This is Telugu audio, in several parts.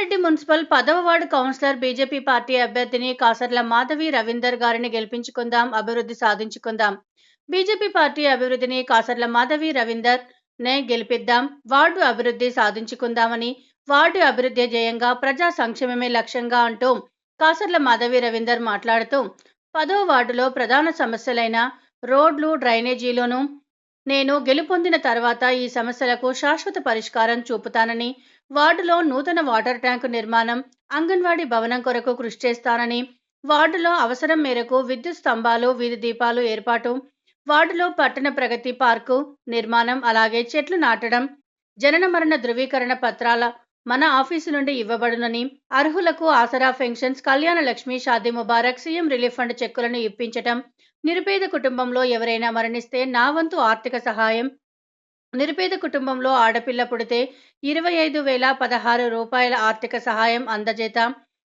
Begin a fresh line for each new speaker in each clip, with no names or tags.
కామారెడ్డి మున్సిపల్ పదవ వార్డు కౌన్సిలర్ బీజేపీ పార్టీ అభ్యర్థిని కాసర్ల మాధవి రవీందర్ గారిని గెలిపించుకుందాం అభివృద్ధి సాధించుకుందాం. బీజేపీ పార్టీ అభివృద్ధిని కాసర్ల మాధవి రవీందర్ నే గెలిపిద్దాం వార్డు అభివృద్ధి సాధించుకుందామని వార్డు అభివృద్ధి జయంగా ప్రజా సంక్షేమమే లక్ష్యంగా అంటూ కాసర్ల మాధవి రవీందర్ మాట్లాడుతూ పదో వార్డులో ప్రధాన సమస్యలైన రోడ్లు డ్రైనేజీలోనూ నేను గెలుపొందిన తర్వాత ఈ సమస్యలకు శాశ్వత పరిష్కారం చూపుతానని వార్డులో నూతన వాటర్ ట్యాంకు నిర్మాణం అంగన్వాడీ భవనం కొరకు కృషి చేస్తానని వార్డులో అవసరం మేరకు విద్యుత్ స్తంభాలు వీధి దీపాలు ఏర్పాటు వార్డులో పట్టణ ప్రగతి పార్కు నిర్మాణం అలాగే చెట్లు నాటడం జనన మరణ ధృవీకరణ పత్రాల మన ఆఫీసు నుండి ఇవ్వబడునని అర్హులకు Aasara pensions Kalyana Lakshmi Shaadi Mubarak CM relief fund చెక్కులను ఇప్పించటం నిరుపేద కుటుంబంలో ఎవరైనా మరణిస్తే నా వంతు ఆర్థిక సహాయం నిరుపేద కుటుంబంలో ఆడపిల్ల పుడితే ఇరవై ఐదు వేల పదహారు రూపాయల ఆర్థిక సహాయం అందజేత.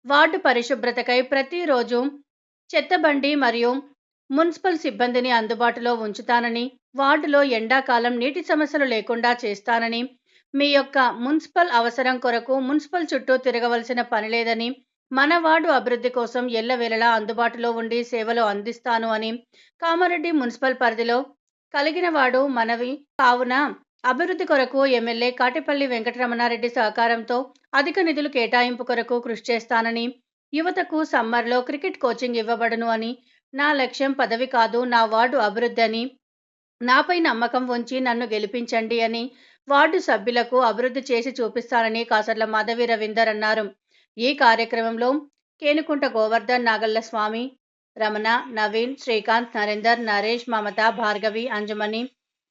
వార్డు పరిశుభ్రతకై ప్రతిరోజు చెత్తబండి మరియు మున్సిపల్ సిబ్బందిని అందుబాటులో ఉంచుతానని వార్డులో ఎండాకాలం నీటి సమస్యలు లేకుండా చేస్తానని మీ యొక్క మున్సిపల్ అవసరం కొరకు మున్సిపల్ చుట్టూ తిరగవలసిన పని లేదని మన వార్డు అభివృద్ధి కోసం ఎల్లవేళలా అందుబాటులో ఉండి సేవలు అందిస్తాను అని కామారెడ్డి మున్సిపల్ పరిధిలో కలిగిన వాడు మనవి. కావున అభివృద్ధి కొరకు ఎమ్మెల్యే కాటిపల్లి వెంకటరమణారెడ్డి సహకారంతో అధిక నిధులు కేటాయింపు కొరకు కృషి చేస్తానని యువతకు సమ్మర్లో క్రికెట్ కోచింగ్ ఇవ్వబడను అని నా లక్ష్యం పదవి కాదు నా వార్డు అభివృద్ధి అని నాపై నమ్మకం ఉంచి నన్ను గెలిపించండి అని వార్డు సభ్యులకు అభివృద్ధి చేసి చూపిస్తానని కాసర్ల మాధవి రవీందర్ అన్నారు. ఈ కార్యక్రమంలో కేనుకుంట గోవర్ధన్ నాగల్ల స్వామి రమణ నవీన్ శ్రీకాంత్ నరేందర్ నరేష్ మమత భార్గవి అంజమణి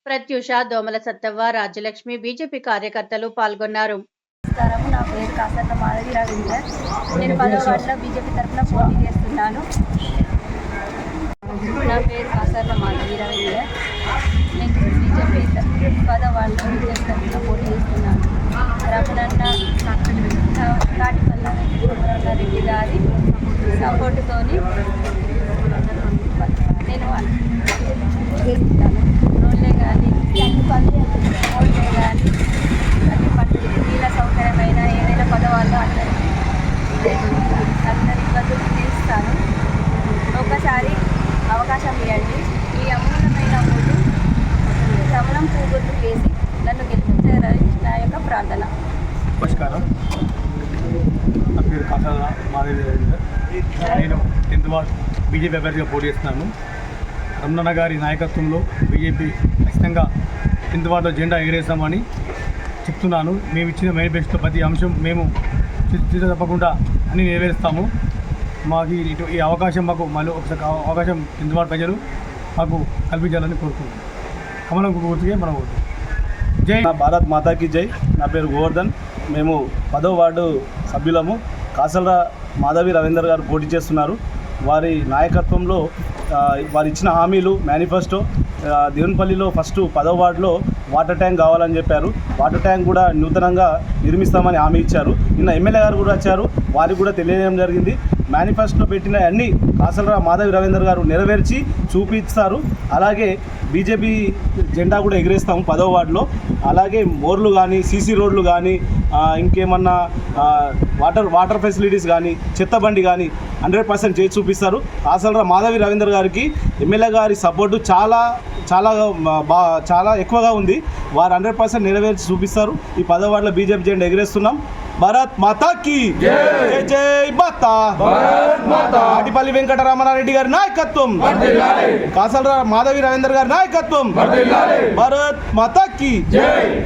ప్రత్యూష దోమల సత్తవ్వ రాజ్యలక్ష్మి బీజేపీ కార్యకర్తలు పాల్గొన్నారు.
నమస్కారం నా పేరు కాసర్ల మాధవి రవీందర్. నేను పదో వార్డులో బీజేపీ తరఫున పోటీ చేస్తున్నాను. నా పేరు కాసర్ల మాధవి రవీందర్. నేను బీజేపీ పదో వార్డులో బీజేపీ తరఫున పోటీ చేస్తున్నాను రమణన్న కాటిపల్ల రెడ్డి గారి సపోర్టుతోని నేను చేస్తాను రోడ్లే కానీ రోడ్లే కానీ అన్ని పనులు నీళ్ళ సౌకర్యమైన ఏదైనా పదవాళ్ళు అందరికీ అందరి ఇబ్బందులు తీరుస్తాను ఒకసారి అవకాశం ఇవ్వండి ఈ అమూల్యమైన ఓటు శమనం పువ్వులు వేసి నన్ను గెలిపించారని నా యొక్క ప్రార్థన
నమస్కారం. నా పేరు కాసాల మాధవి నేను టెన్త్ వార్డ్ బీజేపీ అభ్యర్థిగా పోటీ చేస్తున్నాను. రమణ గారి నాయకత్వంలో బీజేపీ ఖచ్చితంగా టెన్త్ జెండా ఎగిరేస్తామని చెప్తున్నాను. మేము ఇచ్చిన మేనిఫెస్టో ప్రతి అంశం మేము చిత్ర తప్పకుండా అన్ని నెరవేరుస్తాము. మాకు ఈ- ఇటు ఈ అవకాశం మాకు మళ్ళీ ఒకసారి అవకాశం టెన్త్ ప్రజలు మాకు కల్పించాలని కోరుకుంటున్నాం. కమలం గుర్తుకే మనం జై.
నా భారత్ మాతాకి జై. నా పేరు గోవర్ధన్. మేము పదో వార్డు సభ్యులము. కాసల మాధవి రవీందర్ గారు పోటీ చేస్తున్నారు. వారి నాయకత్వంలో వారు ఇచ్చిన హామీలు మేనిఫెస్టో ఆ, దేవునిపల్లిలో ఫస్ట్ పదవ వార్డులో వాటర్ ట్యాంక్ కావాలని చెప్పారు. వాటర్ ట్యాంక్ కూడా నూతనంగా నిర్మిస్తామని హామీ ఇచ్చారు. నిన్న ఎమ్మెల్యే గారు కూడా వచ్చారు. వారికి కూడా తెలియజేయడం జరిగింది. మేనిఫెస్టో పెట్టిన అన్ని కాసలరా మాధవి రవీందర్ గారు నెరవేర్చి చూపిస్తారు. అలాగే బీజేపీ జెండా కూడా ఎగిరేస్తాము పదో వార్డులో. అలాగే మోర్లు కానీ సీసీ రోడ్లు కానీ ఇంకేమన్నా వాటర్ వాటర్ ఫెసిలిటీస్ కానీ చెత్త బండి కానీ హండ్రెడ్ పర్సెంట్ చేసి చూపిస్తారు. కాసలరా మాధవి రవీందర్ గారికి ఎమ్మెల్యే గారి సపోర్టు చాలా చాలా బా చాలా ఎక్కువగా ఉంది. వారు హండ్రెడ్ పర్సెంట్ నెరవేర్చి చూపిస్తారు. ఈ పదో వార్డులో బీజేపీ జెండా ఎగిరేస్తున్నాం. భారత్ మాతాకి జై. జై మాతా. ఆటిపల్లి వెంకటరామనారెడ్డి గారి నాయకత్వం. కాసల మాధవి రవీందర్ గారి నాయకత్వం. భారత్ మాతాకి జై.